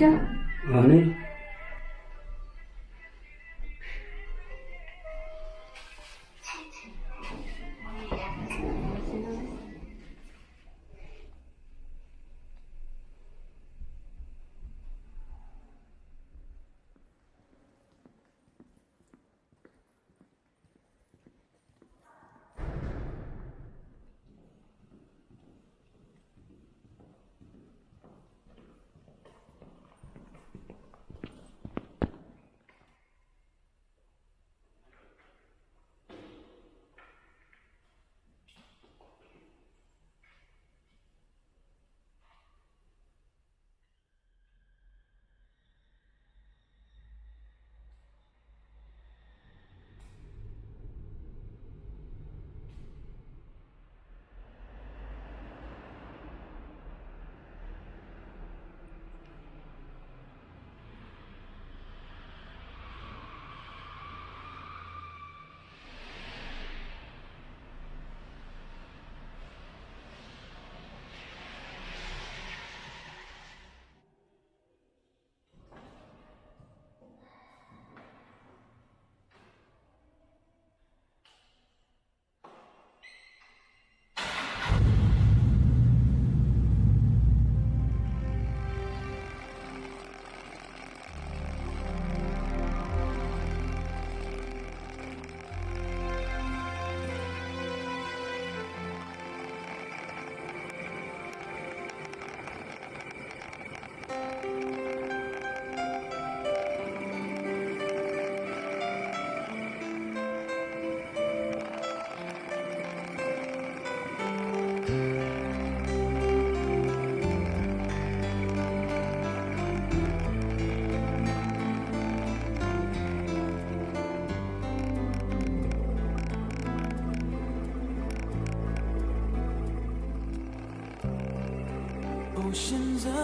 Вася.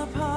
Apart,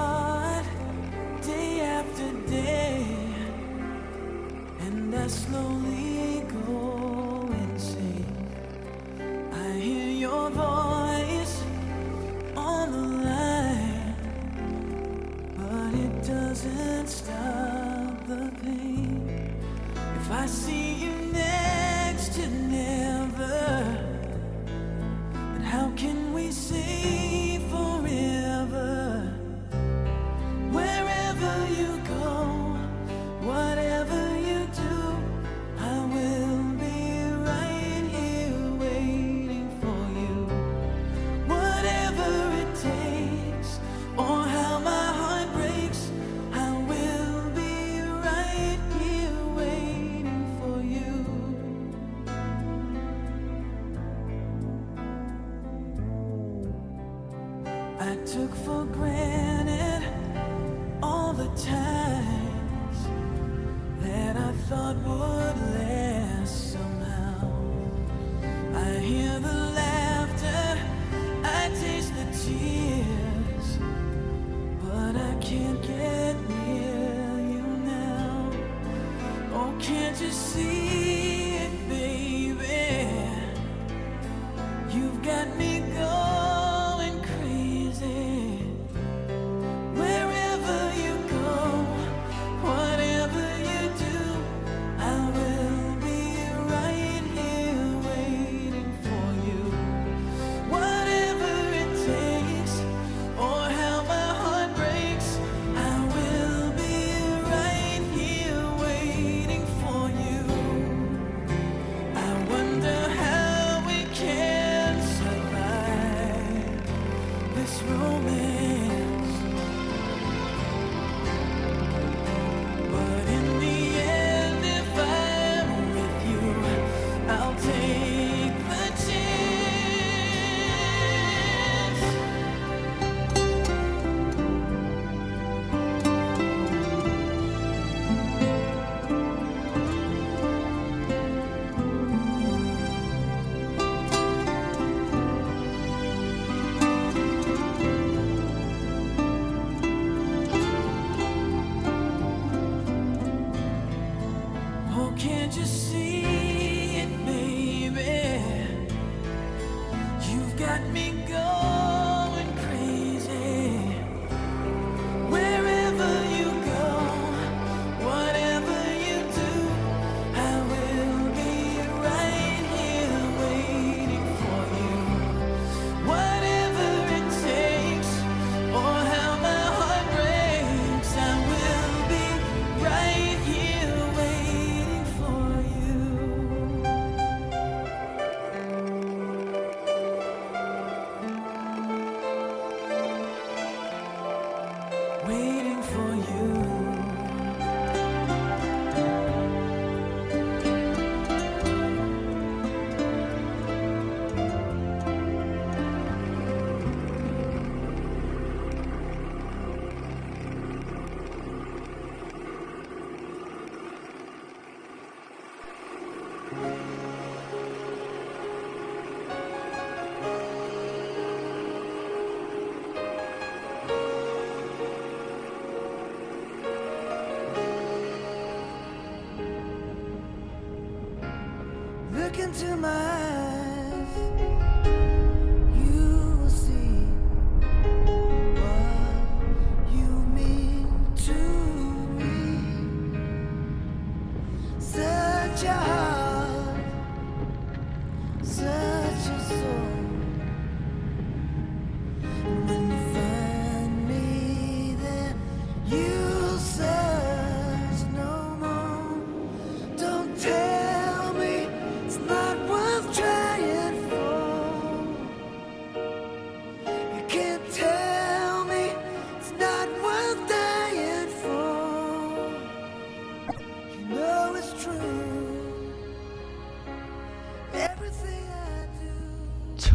into my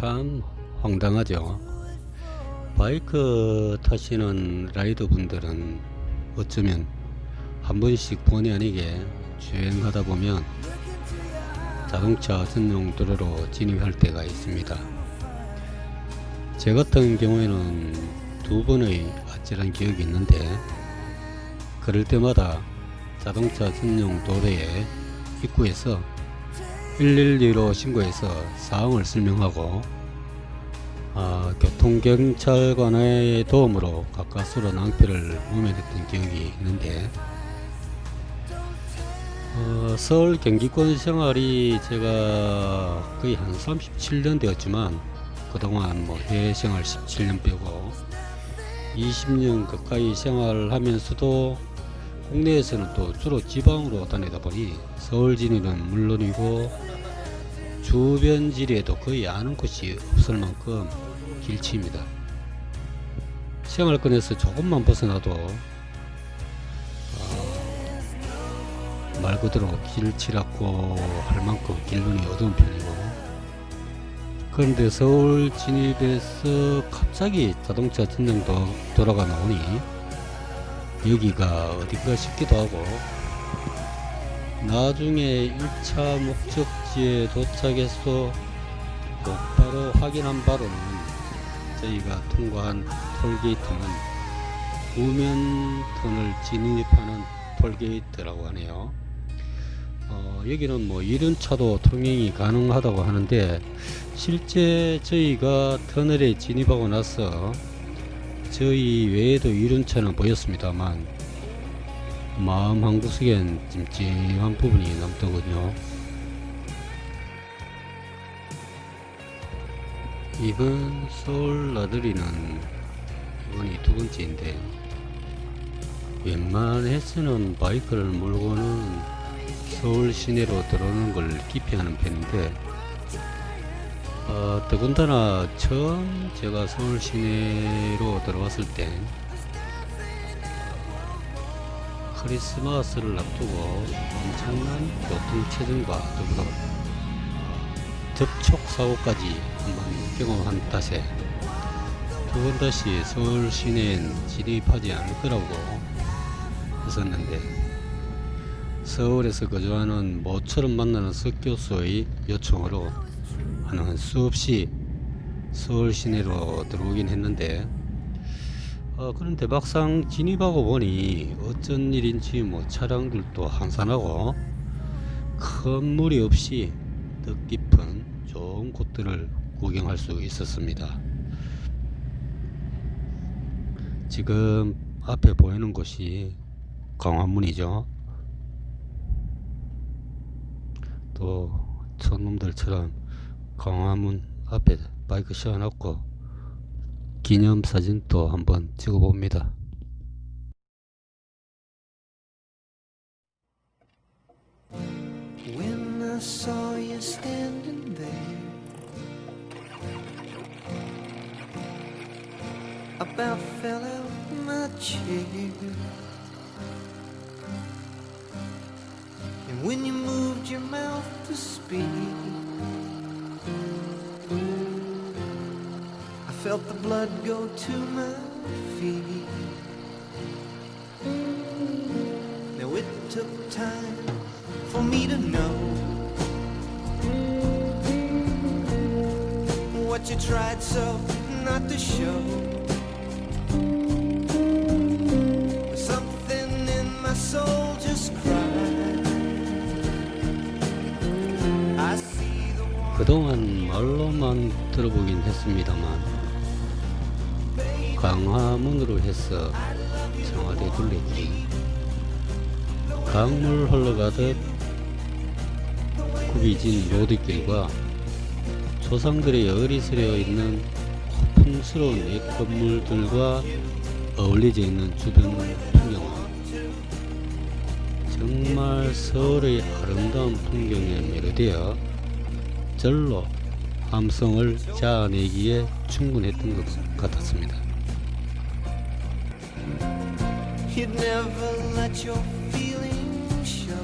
참 황당하죠. 바이크 타시는 라이더 분들은 어쩌면 한 번씩 본의 아니게 주행하다 보면 자동차 전용 도로로 진입할 때가 있습니다. 제 같은 경우에는 두 번의 아찔한 기억이 있는데 그럴 때마다 자동차 전용 도로의 입구에서 112로 신고해서 사항을 설명하고 아, 교통경찰관의 도움으로 가까스로 낭패를 모면했던 기억이 있는데 어, 서울 경기권 생활이 제가 거의 한 37년 되었지만 그동안 뭐 해외 생활 17년 빼고 20년 가까이 생활하면서도 국내에서는 또 주로 지방으로 다니다 보니 서울 진입은 물론이고 주변 지리에도 거의 아는 곳이 없을 만큼 길치입니다. 생활권에서 조금만 벗어나도 어, 말 그대로 길치라고 할 만큼 길눈이 어두운 편이고 그런데 서울 진입에서 갑자기 자동차 전용도 도로가 나오니 여기가 어딘가 싶기도 하고 나중에 1차 목적지에 도착해서 곧바로 확인한 바로는 저희가 통과한 톨게이트는 우면턴을 진입하는 톨게이트라고 하네요. 어, 여기는 뭐 이륜 차도 통행이 가능하다고 하는데 실제 저희가 터널에 진입하고 나서 저희 외에도 이륜차는 보였습니다만 마음 한구석엔 찜찜한 부분이 남더군요. 이번 서울 나들이는 이번이 두 번째인데 웬만해서는 바이크를 몰고는 서울 시내로 들어오는 걸 기피하는 편인데 어, 더군다나 처음 제가 서울 시내로 들어왔을 때 크리스마스를 앞두고 엄청난 교통체증과 더불어 접촉 사고까지 한번 경험한 탓에 두 번 다시 서울 시내엔 진입하지 않을 거라고 했었는데 서울에서 거주하는 모처럼 만나는 석교수의 요청으로 하는 수없이 서울 시내로 들어오긴 했는데 어, 그런데 막상 진입하고 보니 어쩐 일인지 뭐 차량들도 한산하고 큰 무리 없이 뜻깊은 좋은 곳들을 구경할 수 있었습니다. 지금 앞에 보이는 곳이 광화문이죠. 또 촌놈들처럼 광화문 앞에 바이크 세워놓고 기념사진도 한번 찍어봅니다. About fell out my chair. And when you moved your mouth to speak, felt the blood go to my feet. Now it took time for me to know what you tried so not to show. Something in my soul just cried. I see the 그동안 말로만 들어보긴 했습니다만 광화문으로 해서 청와대 둘레길 강물 흘러가듯 굽이진 로드길과 조상들의 어리스려 있는 고풍스러운 옛 건물들과 어울려져 있는 주변 풍경은 정말 서울의 아름다운 풍경에 매료되어 절로 함성을 자아내기에 충분했던 것 같았습니다. You'd never let your feelings show.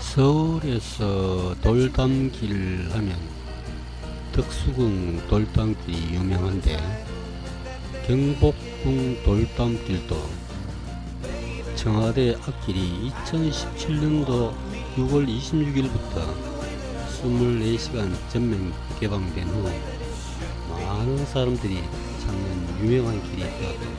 서울에서 돌담길 하면 덕수궁 돌담길이 유명한데 경복궁 돌담길도 청와대 앞길이 2017년도 6월 26일부터 24시간 전면 개방된 후 많은 사람들이 찾는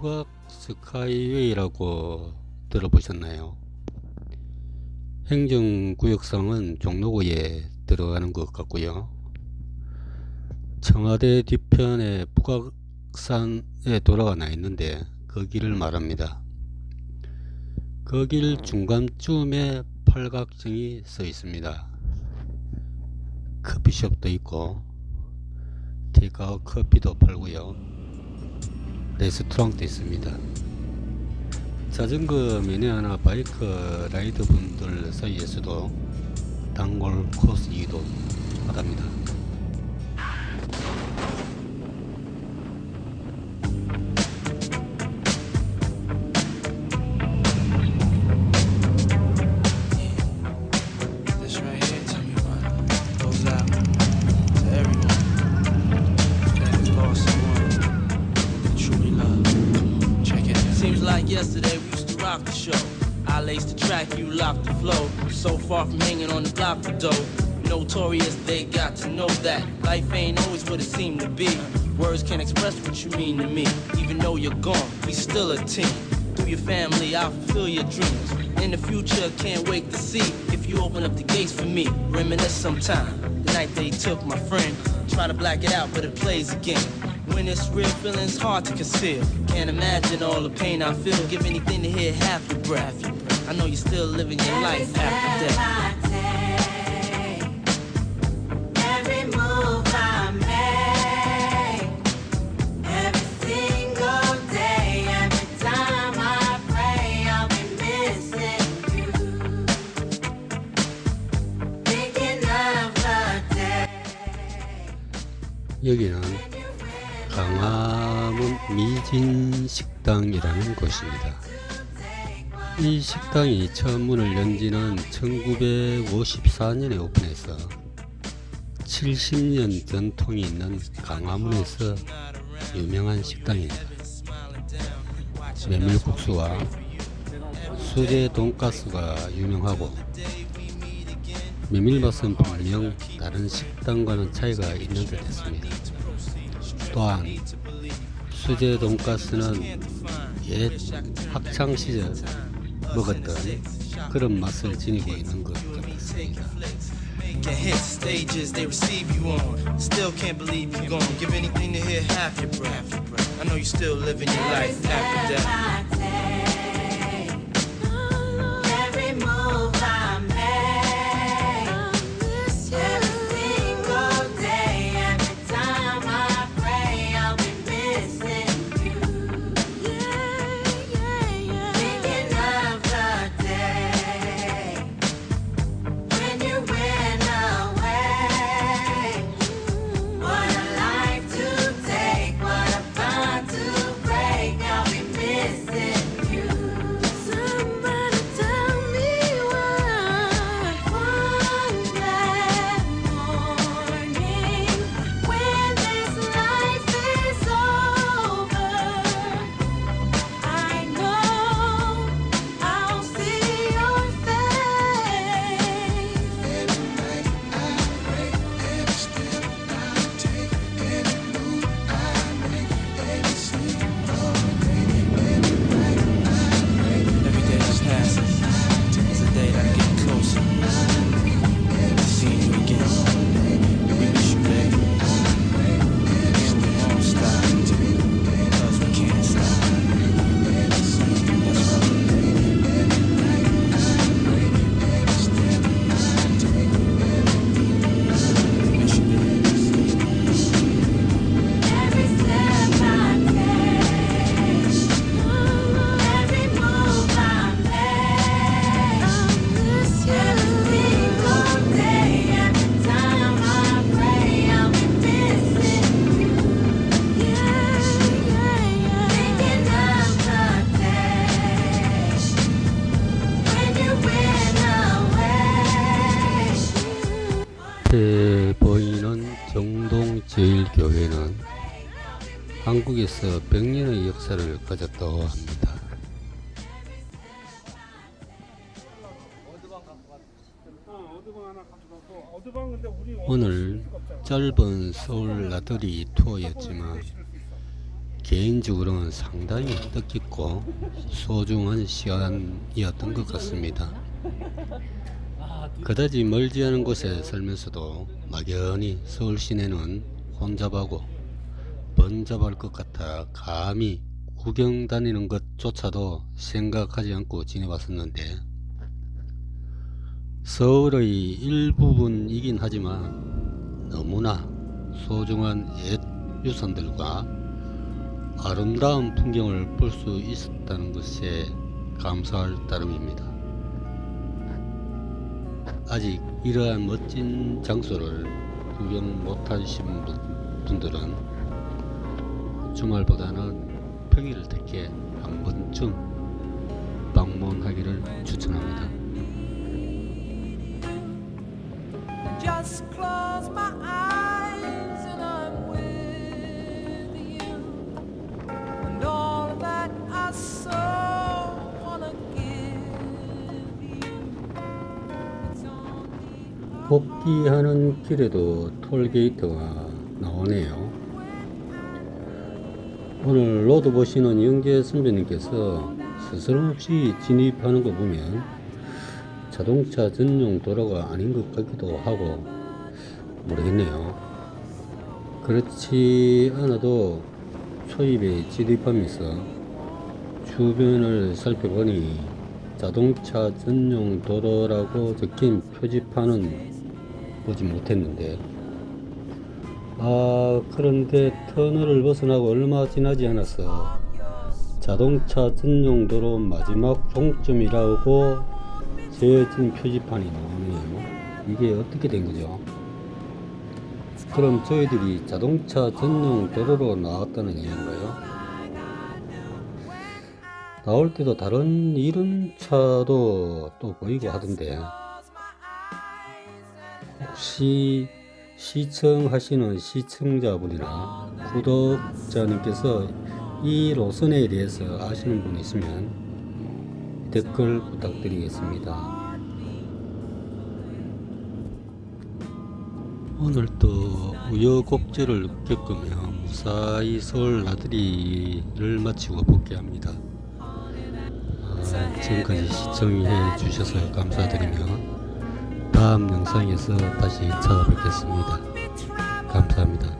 북악 스카이웨이라고 들어보셨나요? 행정구역상은 종로구에 들어가는 것 같고요. 청와대 뒤편에 북악산에 도로가 나 있는데 그 길을 말합니다. 그 길 중간쯤에 팔각정이 서 있습니다. 커피숍도 있고 테이크아웃 커피도 팔고요. 레스토랑도 있습니다. 자전거 매니아나 바이크 라이더 분들 사이에서도 단골 코스이기도 하답니다. Your dreams. In the future, can't wait to see if you open up the gates for me. Reminisce sometime. The night they took my friend. Try to black it out, but it plays again. When it's real, feeling's hard to conceal. Can't imagine all the pain I feel. Give anything to hear half your breath. I know you're still living your life after death. 여기는 강화문 미진식당이라는 곳입니다. 이 식당이 처음 문을 연 지는 1954년에 오픈해서 70년 전통이 있는 강화문에서 유명한 식당입니다. 메밀국수와 수제 돈가스가 유명하고 메밀맛은 분명 다른 식당과는 차이가 있는 듯 했습니다. 또한 수제 돈가스는 옛 학창 시절 먹었던 그런 맛을 지니고 있는 것 같습니다. Can hit stages they receive you on. Still can't believe you gone. Give anything to hear half your breath. I know you still living your life after death. 앞에 보이는 정동제일교회는 한국에서 100년의 역사를 가졌다고 합니다. 오늘 짧은 서울 나들이 투어였지만 개인적으로는 상당히 뜻깊고 소중한 시간이었던 것 같습니다. 그다지 멀지 않은 곳에 살면서도 막연히 서울 시내는 혼잡하고 번잡할 것 같아 감히 구경 다니는 것조차도 생각하지 않고 지내왔었는데 서울의 일부분이긴 하지만 너무나 소중한 옛 유산들과 아름다운 풍경을 볼 수 있었다는 것에 감사할 따름입니다. 아직 이러한 멋진 장소를 구경 못하신 분- 분들은 주말보다는 평일을 택해 한 번쯤 방문하기를 추천합니다. Just close my eyes 복귀하는 길에도 톨게이트가 나오네요. 오늘 로드 보시는 영재 선배님께서 스스럼없이 진입하는 거 보면 자동차 전용 도로가 아닌 것 같기도 하고 모르겠네요. 그렇지 않아도 초입에 진입하면서 주변을 살펴보니 자동차 전용 도로라고 적힌 표지판은 보지 못했는데. 아 그런데 터널을 벗어나고 얼마 지나지 않아서 자동차 전용 도로 마지막 종점이라고 재어진 표지판이 나오네요. 이게 어떻게 된 거죠? 그럼 저희들이 자동차 전용 도로로 나왔다는 얘기인가요? 나올 때도 다른 이런 차도 또 보이고 하던데. 혹 시 시청하시는 시청자분이나 구독자님께서 이 노선에 대해서 아시는 분 있으면 댓글 부탁드리겠습니다. 오늘 또 우여곡절을 겪으며 무사히 서울 나들이를 마치고 복귀합니다. 아, 지금까지 시청해 주셔서 감사드리며 다음 영상에서 다시 찾아뵙겠습니다. 감사합니다.